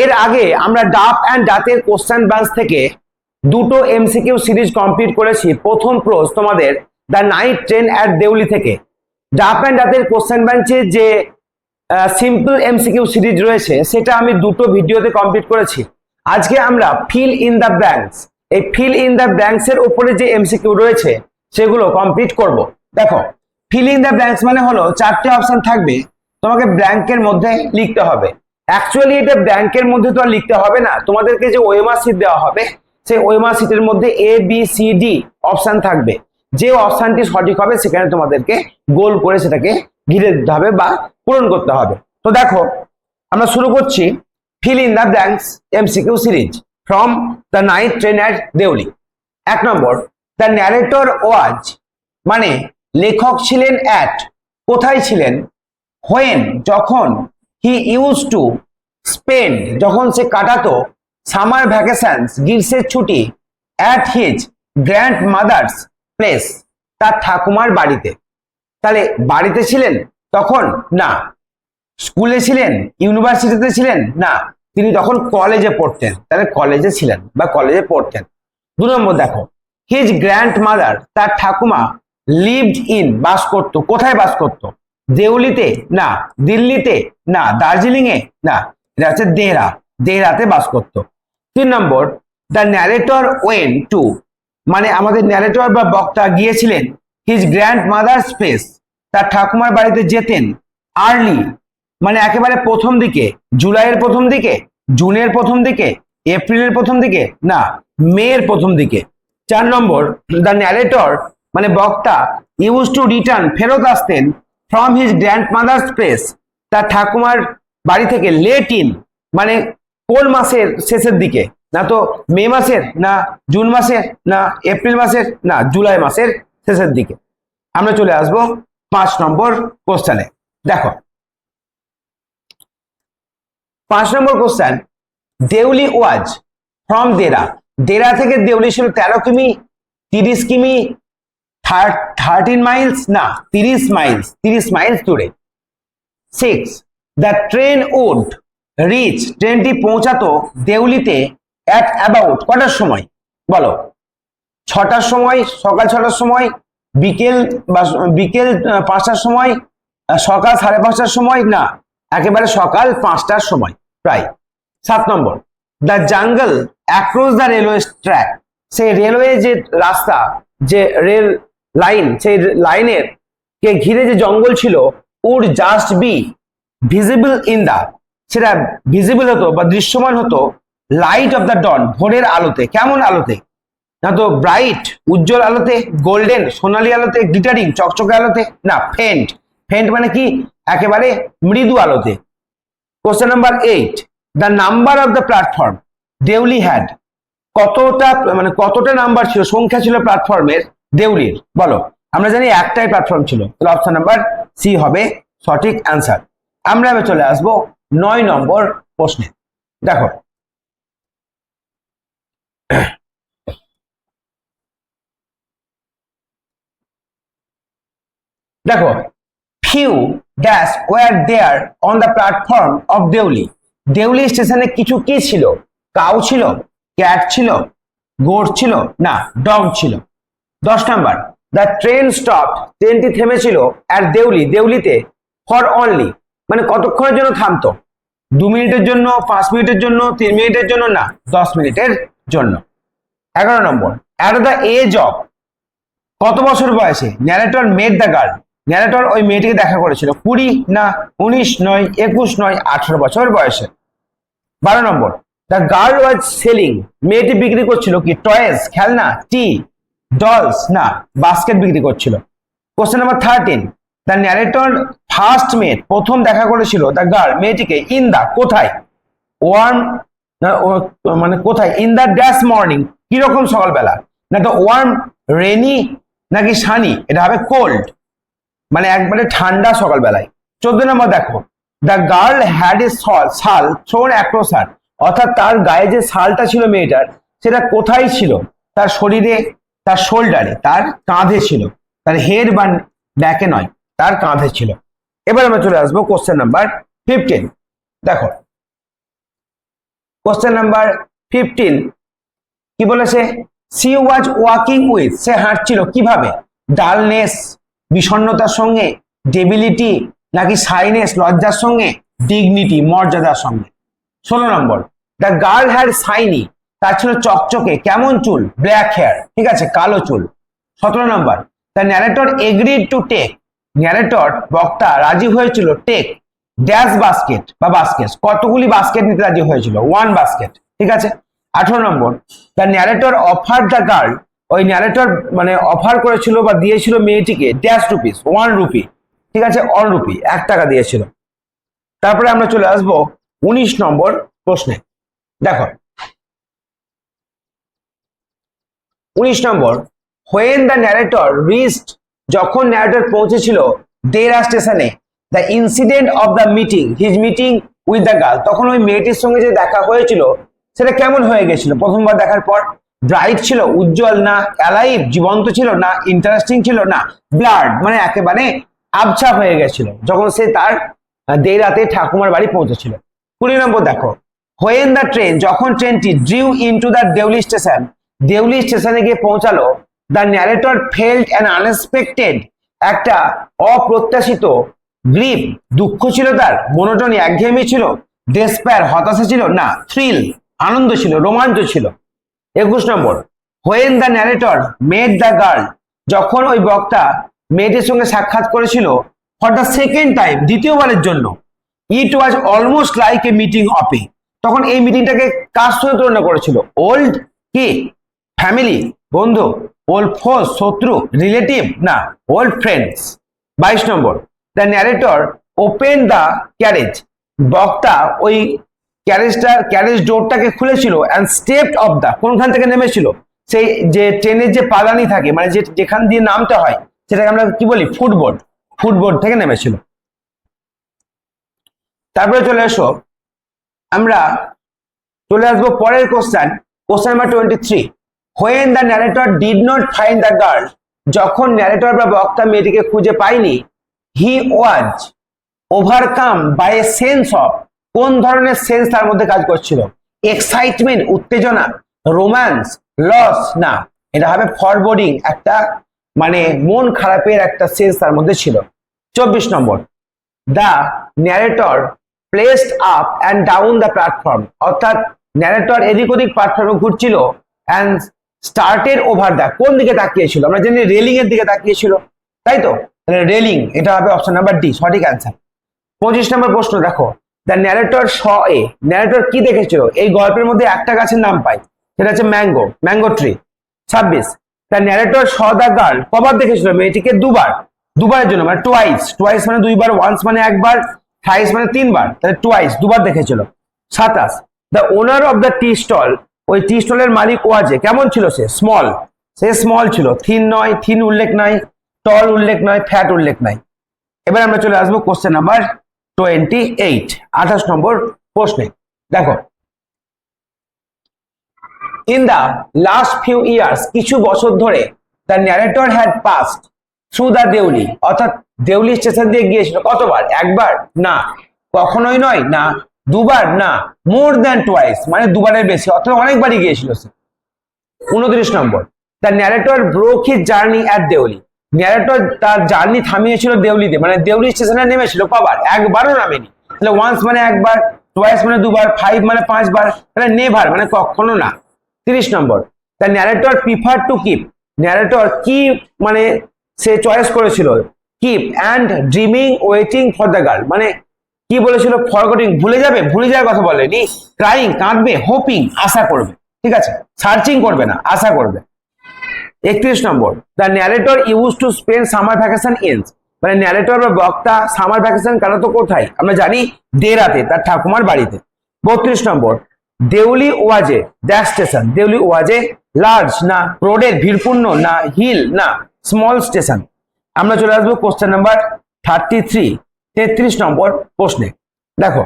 এর আগে আমরা ডাপ অ্যান্ড ডাতের কোশ্চেন ব্যাংক থেকে দুটো এমসিকিউ সিরিজ কমপ্লিট করেছি। প্রথম প্রোজ তোমাদের the night train at Deoli থেকে। ডাপ অ্যান্ড ডাতের কোশ্চেন ব্যাংকে যে সিম্পল এমসিকিউ সিরিজ রয়েছে, সেটা আমি দুটো ভিডিওতে কমপ্লিট করেছি। আজকে আমরা ফিল ইন দ্য ব্ল্যাঙ্কস। এই ফিল ইন দ্য ব্ল্যাঙ্কস এর উপরে যে এমসিকিউ রয়েছে, সেগুলো কমপ্লিট করব। দেখো, ফিল ইন দ্য ব্ল্যাঙ্কস মানে হলো চারটে অপশন থাকবে, তোমাকে ব্ল্যাঙ্কের মধ্যে লিখতে হবে। অ্যাকচুয়ালি এটা ব্ল্যাঙ্কের মধ্যে তো আর লিখতে হবে না। তোমাদেরকে যে ওয়েমার সিট দেওয়া হবে, সেই ওয়েমার সিটের মধ্যে A B C D option থাকবে। যে অপশনটি সঠিক হবে, সেখানে তোমাদেরকে গোল করে সেটাকে ঘিরে দিতে হবে বা পূরণ করতে হবে। তো দেখো, আমরা শুরু করছি fill in the blanks MCQ series from the night train at Deoli এক নম্বর দ্য ন্যারেটর ওয়াজ মানে লেখক ছিলেন অ্যাট কোথায় ছিলেন হোয়েন যখন হি ইউজ টু স্পেন্ড যখন সে কাটাতো সামার ভ্যাকেশনস গ্রীষ্মের ছুটি at his grandmother's place তার ঠাকুমার বাড়িতে। তাহলে বাড়িতে ছিলেন তখন? না। স্কুলে ছিলেন? ইউনিভার্সিটিতে ছিলেন? না। তিনি তখন কলেজে পড়তেন। তাহলে কলেজে ছিলেন বা কলেজে পড়তেন। দু নম্বর দেখো। হিজ গ্র্যান্ড মাদার তার ঠাকুমা লিভড ইন বাস করত। কোথায় বাস করত? দেউলিতে, না, দিল্লিতে, না দার্জিলিং এ না, এটা হচ্ছে দেহরা, দেহরাতে বাস করত। তিন নম্বর, দ্য ন্যারেটর ওয়েন টু মানে আমাদের ন্যারেটর বা বক্তা গিয়েছিলেন হিজ গ্র্যান্ড মাদার স্পেস তার ঠাকুমার বাড়িতে যেতেন আর্লি মানে একেবারে প্রথম দিকে, জুলাইয়ের প্রথম দিকে, জুনের প্রথম দিকে, এপ্রিলের প্রথম দিকে, না, মেয়ের প্রথম দিকে। চার নম্বর, দ্য ন্যারেটর মানে বক্তা ইউজ টু রিটার্ন ফেরত আসতেন from his grandmother place তার ঠাকুমার বাড়ি থেকে লেট ইন মানে কোন মাসের শেষের দিকে? না তো মে মাসের, না জুন মাসের, না এপ্রিল মাসের, না জুলাই মাসের শেষের দিকে। আমরা চলে আসব পাঁচ নম্বর কোশ্চানে দেখো। পাঁচ number question Deuli was from Dera. Dera থেকে দেউলি ছিল তেরো কিমি, তিরিশ কিমি থার্টিন মাইলস না, তিরিশ মাইলস তিরিশ মাইলস দূরে। Six the train would reach ট্রেনটি পৌঁছাতো দেউলিতে অ্যাট অ্যাবাউট কটার সময়? বলো। ছটার সময়, সকাল ছটার সময়, বিকেল বা, বিকেল পাঁচটার সময় সকাল সাড়ে পাঁচটার সময়? না, একেবারে সকাল পাঁচটার সময়, প্রায়। সাত নম্বর the jungle across the railway track সেই রেলওয়ে যে রাস্তা, যে রেল লাইন, সেই লাইনের কে ঘিরে যে জঙ্গল ছিল would just be visible in the সেটা ভিজিবল হতো বা দৃশ্যমান হতো লাইট অফ দ্য ডন ভোরের আলোতে, কেমন আলোতে? না তো ব্রাইট উজ্জ্বল আলোতে গোল্ডেন সোনালী আলোতে গ্লিটারিং চকচকে আলোতে, না ফেন্ট ফেন্ট মানে কি? একেবারে মৃদু আলোতে। Question number eight the number of the platform Deoli had কতটা মানে কতটা নাম্বার ছিল, সংখ্যা ছিল প্ল্যাটফর্মের দেউলির। বলো, আমরা জানি একটাই প্ল্যাটফর্ম ছিল, তাহলে অপশন নাম্বার সি হবে সঠিক অ্যান্সার আমরা এবার চলে আসব নয় নম্বর প্রশ্নে। দেখো দেখো few dash were there on the platform of Deoli Deoli স্টেশনে কিছু কি ছিল? কাউ ছিল ক্যাট ছিল গোট ছিল, না ডগ ছিল। দশ নাম্বার দ্য ট্রেন স্টপ ট্রেনটি থেমেছিল অ্যাট দেউলি দেউলিতে ফর অনলি মানে কতক্ষণের জন্য থামতো? দু মিনিটের জন্য, পাঁচ মিনিটের জন্য, তিন মিনিটের জন্য? না, দশ মিনিটের জন্য। এগারো নম্বর অ্যাট দ্য এজ অফ কত বছর বয়সে? Narrator met the girl narrator ওই মেয়েটিকে দেখা করেছিল। কুড়ি, না, উনিশ নয়, একুশ নয়, আঠারো বছর বয়সে। বারো নম্বর দ্য গার্ল ওয়াজ সেলিং মেয়েটি বিক্রি করছিল কি? টয়েস খেলনা টি ডলস না বাস্কেট বিক্রি করছিল। Question number thirteen the narrator first met প্রথম দেখা করেছিল দ্য গার্ল মেয়েটিকে ইন দা কোথায় ওয়ার্ম মানে কোথায়? ইন দ্য ড্যাশ মর্নিং কীরকম সকালবেলা? না, তো ওয়ার্ম রেনি নাকি সানি এটা হবে কোল্ড মানে একবারে ঠান্ডা সকালবেলায়। চোদ্দ নম্বর দেখো the girl had a shawl shawl thrown across অর্থাৎ তার গায়ে যে শালটা ছিল মেয়েটার, সেটা কোথায় ছিল? তার শরীরে তার শোল্ডারে, তার কাঁধে ছিল। তার হেড বা ব্যাকে নয়, তার কাঁধে ছিল। এবার আমরা চলে আসব কোশ্চেন নাম্বার ফিফটিন দেখো কোশ্চেন নাম্বার ফিফটিন কি বলেছে? সি ওয়াজ ওয়াকিং উইথ সে হাঁটছিল কীভাবে? ডালনেস বিষণ্ণতার সঙ্গে ডেবিলিটি নাকি সাইনেস লজ্জার সঙ্গে? ডিগনিটি মর্যাদার সঙ্গে। ষোলো নম্বর দ্য গার্ল হ্যাড সাইনি তার ছিল চকচকে, কেমন চুল? ব্ল্যাক হেয়ার ঠিক আছে, কালো চুল। সতেরো নম্বর the narrator agreed to take narrator বক্তা রাজি হয়েছিল টেক ড্যাশ বাস্কেট বা বাস্কেট কতগুলি বাস্কেট নিতে রাজি হয়েছিল? ওয়ান বাস্কেট ঠিক আছে? আঠারো নম্বর the narrator offer the girl ওই ন্যারেটর মানে অফার করেছিল বা দিয়েছিল মেয়েটিকে ড্যাশ রুপিস ওয়ান রুপি ঠিক আছে? অন রুপি এক টাকা দিয়েছিল। তারপরে আমরা চলে আসব উনিশ নম্বর প্রশ্নে। দেখো উনিশ নম্বর হোয়েন দ্য ন্যারেটর রিস্ট যখন ন্যারেটর পৌঁছেছিল দেরা স্টেশনে the incident of the meeting his meeting with the girl তখন ওই মেয়েটির সঙ্গে যে দেখা হয়েছিল, সেটা কেমন হয়ে গেছিল? প্রথমবার দেখার পর ব্রাইট ছিল, উজ্জ্বল না অ্যালাইভ জীবন্ত ছিল না ইন্টারেস্টিং ছিল না ব্লাড মানে একেবারে আবছা হয়ে গেছিল, যখন সে তার দেরাতে ঠাকুমার বাড়ি পৌঁছেছিল। কুড়ি নম্বর দেখো হোয়েন দ্য ট্রেন যখন ট্রেনটি drew into the Deoli station Deoli স্টেশনে গিয়ে পৌঁছালো। The narrator felt and unexpected একটা অপ্রত্যাশিত গ্রিপ দুঃখ ছিল তার মনোটনি একঘেয়েমি ছিল ডেসপ্যার হতাশা ছিল, না থ্রিল আনন্দ ছিল, রোমাঞ্চ ছিল। একুশ নম্বর when the narrator met the girl যখন ওই বক্তা মেয়েটির সঙ্গে সাক্ষাৎ করেছিল ফর দ্য সেকেন্ড টাইম দ্বিতীয়বারের জন্য it was almost like a meeting a তখন এই মিটিংটাকে সঙ্গে তুলনা করেছিল? ওল্ড কি? ফ্যামিলি বন্ধু ওল্ড ফোর্স শত্রু রিলেটিভ না ওল্ড ফ্রেন্ডস বাইশ নম্বর the narrator open the carriage বক্তা ওই ক্যারেজটা ক্যারেজ ডোরটাকে খুলেছিল অ্যান্ড স্টেপ অফ দ্য কোনখান থেকে নেমেছিল? সেই যে ট্রেনের যে পালানি থাকে মানে যে যেখান দিয়ে নামতে হয়, সেটাকে আমরা কি বলি? ফুটবোর্ড ফুটবোর্ড থেকে নেমেছিল। তারপরে চলে এসো। আমরা চলে আসব পরের question question number twenty three when the narrator did not find the girl যখন ন্যারেটর বা বক্তা মেয়েটিকে খুঁজে পায়নি he was overcome by a sense of কোন ধরনের সেন্স তার মধ্যে কাজ করছিল? এক্সাইটমেন্ট উত্তেজনা রোম্যান্স লস না। এটা হবে ফরবোর্ডিং একটা মানে মন খারাপের একটা সেন্স তার মধ্যে ছিল। চব্বিশ নম্বর। The narrator placed up and down the platform অর্থাৎ ন্যারেটর এদিক ওদিক প্ল্যাটফর্মে ঘুরছিল অ্যান্ড স্টার্টেড ওভার দ্য কোন দিকে তাকিয়েছিল? আমরা জানি রেলিং এর দিকে তাকিয়েছিল, তাই তো? রেলিং এটা হবে অপশন নাম্বার ডি সঠিক অ্যান্সার পঁচিশ নম্বর প্রশ্ন দেখো the narrator saw a narrator কি দেখেছিল? এই গল্পের মধ্যে একটা গাছের নাম পাই, সেটা হচ্ছে ম্যাঙ্গো ম্যাঙ্গো ট্রি ছাব্বিশ the narrator saw the girl কবার দেখেছিল মেয়েটিকে দুবার? দুবারের জন্য মানে টোয়াইস টোয়াইস মানে দুইবার ওয়ান্স মানে একবার থ্রাইস মানে তিনবার, তাহলে টোয়াইস দুবার দেখেছিল। সাতাশ the owner of the tea stall ওই টি স্টলের মালিক ওয়াজে কেমন ছিল সে? স্মল সে স্মল ছিল। থিন নয় থিন উল্লেখ নাই টল উল্লেখ নয় ফ্যাট উল্লেখ নাই। এবার আমরা চলে আসব কোশ্চেন নাম্বার টোয়েন্টি এইট আঠাশ নম্বর প্রশ্নে। দেখো। In the last few years কিছু বছর ধরে the narrator had passed through the Deoli অর্থাৎ দেউলি স্টেশন দিয়ে গিয়েছিল। কতবার? একবার? না। কখনোই নয়। না। দুবার না মোর দ্যান টুয়াইস মানে দুবারের বেশি অর্থাৎ অনেকবারই গিয়েছিল সে। উনত্রিশ নম্বর। The narrator broke his journey at Deoli narrator তার জার্নি থামিয়েছিল দেউলিতে মানে দেউলি স্টেশনে নেমেছিল কবার? একবারও নামেনি। তাহলে ওয়ান্স মানে একবার টুয়াইস মানে দুবার ফাইভ মানে পাঁচবার, তাহলে নেভার মানে কখনো না। তিরিশ নম্বর। The narrator prefer to keep narrator কি মানে সে চয়েস করেছিল? Keep and dreaming waiting for the girl মানে কি বলেছিল? ফরগটিং ভুলে যাবে, ভুলে যাওয়ার কথা বলেনি। ক্রাইং কাঁদবে হোপিং আশা করবে। ঠিক আছে? সার্চিং করবে না, আশা করবে। একত্রিশ নম্বর the narrator use to spend summer vacation ইনস মানে ন্যারেটর বা বক্তা সামার ভ্যাকেশন কাটাতো কোথায়? আমরা জানি দেরাতে, তার ঠাকুমার বাড়িতে। বত্রিশ নম্বর, দেউলি ওয়াজে that station. Deuli Wazed large না, রোডের ভিড়পূর্ণ না হিল না স্মল স্টেশন আমরা চলে আসব কোশ্চেন নাম্বার থার্টি থ্রি তেত্রিশ নম্বর প্রশ্নে। দেখো,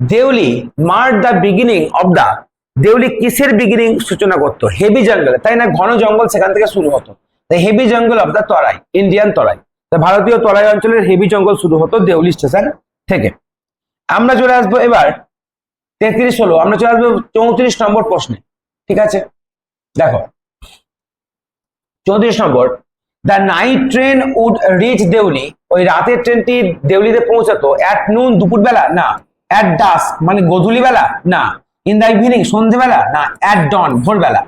Deoli mark the beginning of the, Deoli কিসের বিগিনিং সূচনা করতো? হেভি জঙ্গলে, তাই না? ঘন জঙ্গল সেখান থেকে শুরু হতো। Heavy jungle of the Terai Indian Terai ভারতীয় তরাই অঞ্চলের হেভি জঙ্গল শুরু হতো দেউলি স্টেশন থেকে। আমরা চলে আসব এবার তেত্রিশ হলো, আমরা চলে আসব চৌত্রিশ নম্বর প্রশ্নে। ঠিক আছে? দেখো, চৌত্রিশ নম্বর the night train would reach Deoli ওই রাতের ট্রেনটি দেউলিতে পৌঁছাতো অ্যাট নুন দুপুরবেলা? না। অ্যাট ডাস্ক মানে গধূলি বেলা না। ইন দ্য ইভিনিং সন্ধ্যেবেলা না। অ্যাট ডন ভোরবেলা।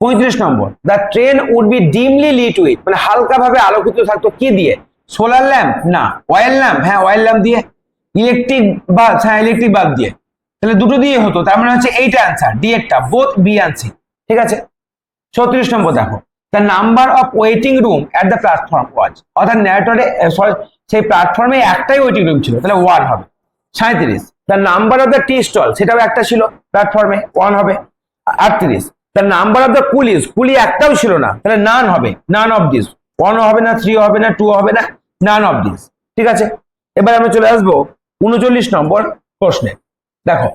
পঁয়ত্রিশ নম্বর। The train would be dimly lit with মানে হালকাভাবে আলোকিত থাকতো কি দিয়ে? সোলার ল্যাম্প না। অয়েল ল্যাম্প হ্যাঁ অয়েল ল্যাম্প দিয়ে। ইলেকট্রিক বাল্ব হ্যাঁ ইলেকট্রিক বাল্ব দিয়ে। তাহলে দুটো দিয়ে হতো। তার মানে হচ্ছে এইটা অ্যান্সার ডি একটা বোথ বি অ্যান্ড সি ঠিক আছে? ছত্রিশ নম্বর দেখো। The number of waiting room at the platform was অর্থাৎ ন্যারেটরে সেই প্ল্যাটফর্মে একটাই ওয়েটিং রুম ছিল, তাহলে ওয়ান হবে। সাঁত্রিশ the number of the tea stall সেটাও একটা ছিল প্ল্যাটফর্মে ওয়ান হবে। আটত্রিশ। The number of the coolies কুলি একটাও ছিল না, তাহলে নান হবে। নান অফ দিস ওয়ান হবে না থ্রি হবে না টু হবে না নান অফ দিস ঠিক আছে? এবার আমরা চলে আসব উনচল্লিশ নম্বর প্রশ্নে। দেখো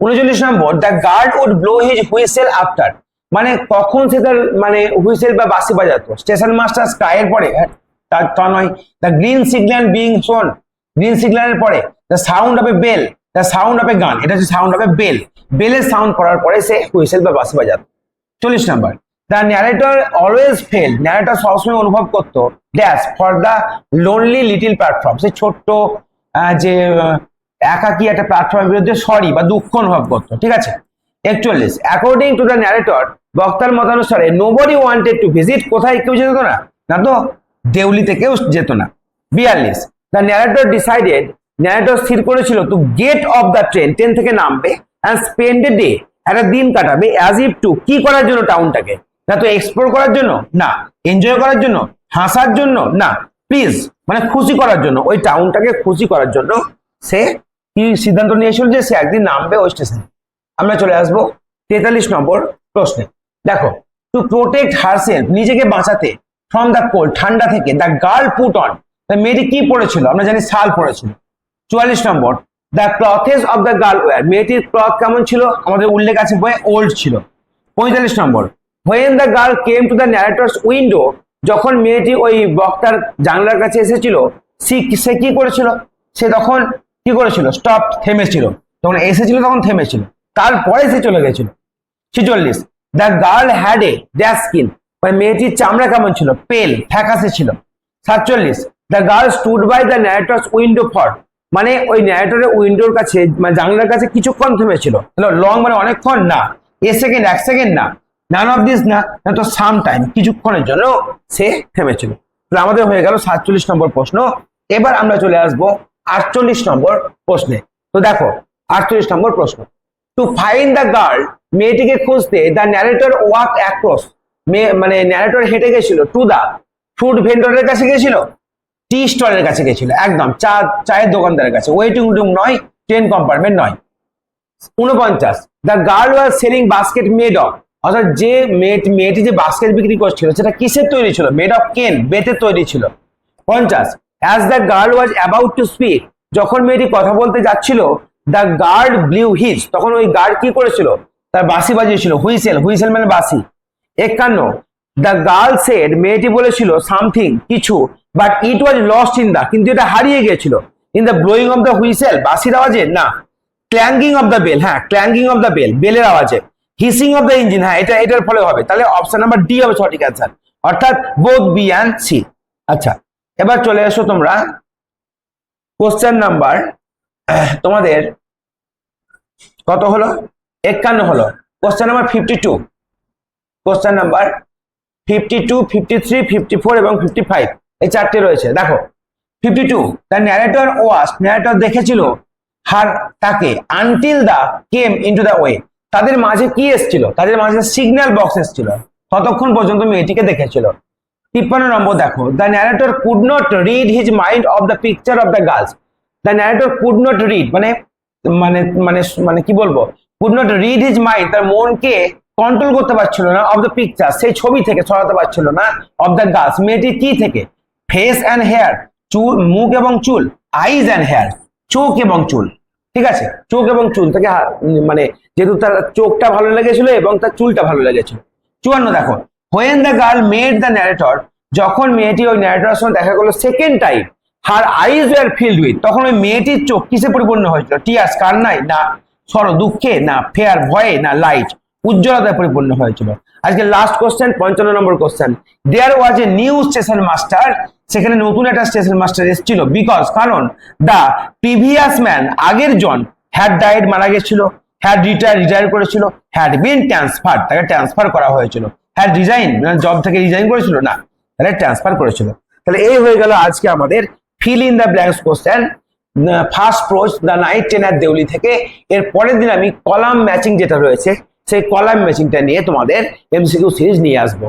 উনচল্লিশ নম্বর the guard would blow his whistle after মানে কখন সে তার মানে হুইসেল বা বাসি বাজাতো? স্টেশন মাস্টার স্কাইয়ের পরে হ্যাঁ, তার তা নয় the green signal being shown green সিগন্যালের পরে the sound of a bell the sound of a gun এটা হচ্ছে সাউন্ড অফ এ বেল বেলের সাউন্ড করার পরে সে হুইসেল বা বাসি বাজাতো। চল্লিশ নম্বর the narrator always felt narrator সবসময় অনুভব করতো dash for the lonely little platform সে ছোট্ট যে একাকি একটা প্ল্যাটফর্মের বিরুদ্ধে সরি বা দুঃখ অনুভব করতো, ঠিক আছে? একচল্লিশ অ্যাকর্ডিং টু দ্য ন্যারেটর বক্তার মতানুসারে নোবডি ওয়ান্টেড টু ভিজিট কোথায় কেউ যেত না? না তো, দেউলিতে কেউ যেত না। বিয়াল্লিশ দ্য ন্যারেটর ডিসাইডেড ন্যারেটর স্থির করেছিল to get off the train train থেকে নামবে অ্যান্ড স্পেন্ড এ ডে একটা দিন কাটাবে অ্যাজ ইফ টু কি করার জন্য টাউনটাকে না তো এক্সপ্লোর করার জন্য? না। এনজয় করার জন্য? হাসার জন্য? না। প্লিজ মানে খুশি করার জন্য, ওই টাউনটাকে খুশি করার জন্য সে কি সিদ্ধান্ত নিয়েছিল যে সে একদিন নামবে ওই স্টেশনে আমরা চলে আসব তেতাল্লিশ নম্বর প্রশ্নে। দেখো টু প্রোটেক্ট হারসেলফ নিজেকে বাঁচাতে ফ্রম দ্য কোল্ড ঠান্ডা থেকে দ্য গার্ল পুট অন মেয়েটি কি পড়েছিল? আমরা জানি শাল পড়েছিল। চুয়াল্লিশ নম্বর the clothes of the girl were মেয়েটির ক্লথ কেমন ছিল? আমাদের উল্লেখ আছে, বইয়ে ওল্ড ছিল। পঁয়তাল্লিশ নম্বর when the girl came to the narrator's window যখন মেয়েটি ওই বক্তার জানলার কাছে এসেছিল সে কি করেছিল? সে তখন কি করেছিল? স্টপ থেমেছিল। যখন এসেছিল তখন থেমেছিল। তারপরে সে চলে গেছিল। ছিচল্লিশ। The girl had a dash skin মানে মেয়েটির চামড়া কেমন ছিল? পেল ফ্যাকাসে ছিল। সাতচল্লিশ। The girl stood by the narrator's window for মানে ওই ন্যারেটরের উইন্ডোর কাছে মানে জানলার কাছে কিছুক্ষণ থেমেছিল। লং মানে অনেকক্ষণ? না। এ সেকেন্ড এক সেকেন্ড না। নান অফ দিস না। তো সাম টাইম কিছুক্ষণের জন্য সে থেমেছিল। আমাদের হয়ে গেল সাতচল্লিশ নম্বর প্রশ্ন। এবার আমরা চলে আসব আটচল্লিশ নম্বর প্রশ্নে। তো দেখো, আটচল্লিশ নম্বর প্রশ্ন। টু ফাইন্ড দ্য গার্ল মেয়েটিকে খুঁজতে দ্য ন্যারেটর ওয়াক অ্যাক্রস মানে ন্যারেটর হেঁটে গেছিল টু দা ফুড ভেন্ডরের কাছে গেছিল টি স্টলের কাছে গেছিল, একদম চা, চায়ের দোকানদারের কাছে। ওয়েটিং রুম নয় ট্রেন কম্পার্টমেন্ট নয়। উনপঞ্চাশ the girl was selling basket made of অর্থাৎ যে মেয়েটি যে বাস্কেট বিক্রি করছিল, সেটা কিসের তৈরি ছিল? মেড অফ কেন বেতের তৈরি ছিল। পঞ্চাশ as the girl was about to speak যখন মেয়েটি কথা বলতে যাচ্ছিল দ্য গার্ড ব্লিউ হিজ তখন ওই গার্ড কি করেছিল? তার বাসি বাজিয়েছিল, হুইসেল হুইসেল মানে বাসি একান্ন দ্য গার্ল সেড মেয়েটি বলেছিল সামথিং কিছু but it was lost in the কিন্তু এটা হারিয়ে গিয়েছিল। In the blowing of the whistle বাসির আওয়াজে? না। ক্ল্যাঙ্গিং অফ দ্য বেল হ্যাঁ ক্ল্যাঙ্গিং অফ দ্য বেল বেলের আওয়াজে। হিসিং অফ দ্য ইঞ্জিন হ্যাঁ এটা, এটার ফলে হবে। তাহলে অপশন নাম্বার ডি হবে সঠিক অ্যান্সার অর্থাৎ বোথ বি অ্যান্ড সি আচ্ছা এবার চলে এসো তোমরা। কোশ্চেন নাম্বার তোমাদের কত হলো? একান্ন হলো। Question number fifty two question number fifty two fifty three fifty four এবং ফিফটি ফাইভ এই চারটে রয়েছে। দেখো fifty two the narrator was narrator দেখেছিল হার তাকে until the came into the way তাদের মাঝে কি এসেছিল? তাদের মাঝে সিগন্যাল বক্স এসেছিল। ততক্ষণ পর্যন্ত মেয়েটিকে দেখেছিল। তিপ্পান্ন নম্বর দেখো the narrator could not rid his mind of the picture of the girls the narrator could not rid মানে মানে মানে মানে কি বলব? Could not rid his mind তার মনকে কন্ট্রোল করতে পারছিল না অফ দ্য পিকচার সেই ছবি থেকে সরাতে পারছিল না অফ দ্য গার্লস মেয়েটি কি থেকে? ফেস অ্যান্ড হেয়ার চুল মুখ এবং চুল আইজ অ্যান্ড হেয়ার চোখ এবং চুল। ঠিক আছে? চোখ এবং চুল উম, মানে যেহেতু তার চোখটা ভালো লেগেছিল এবং তার চুলটা ভালো লেগেছিল। চুয়ান্ন দেখো when the girl met the narrator যখন মেয়েটি ওই ন্যারেটরের সঙ্গে দেখা করল second time her eyes were filled with তখন ওই মেয়েটির চোখ কিসে পরিপূর্ণ হয়েছিল? টিয়ার্স কান্নায়? না, সর দুঃখে? না ফেয়ার ভয়ে? না লাইট উজ্জ্বলতায় পরিপূর্ণ হয়েছিল। আজকে লাস্ট কোশ্চেন পঞ্চান্ন নম্বর question there was a new station master সেখানে নতুন একটা স্টেশন মাস্টার এসেছিল। বিকজ কারণ দ্য প্রিভিয়াস ম্যান আগের জন হ্যাড ডায়েট মারা গেছিল হ্যাড রিটায়ার রিটায়ার করেছিল হ্যাড বিন ট্রান্সফার তাকে ট্রান্সফার করা হয়েছিল। হ্যাড রিজাইন জব থেকে রিজাইন করেছিল? না, তাহলে ট্রান্সফার করেছিল। তাহলে এই হয়ে গেল আজকে আমাদের fill in the blanks question first approach the night train Deoli থেকে। এর পরের দিন আমি কলাম ম্যাচিং যেটা রয়েছে, সেই কলাম ম্যাচিংটা নিয়ে তোমাদের এমসিকিউ সিরিজ নিয়ে আসব।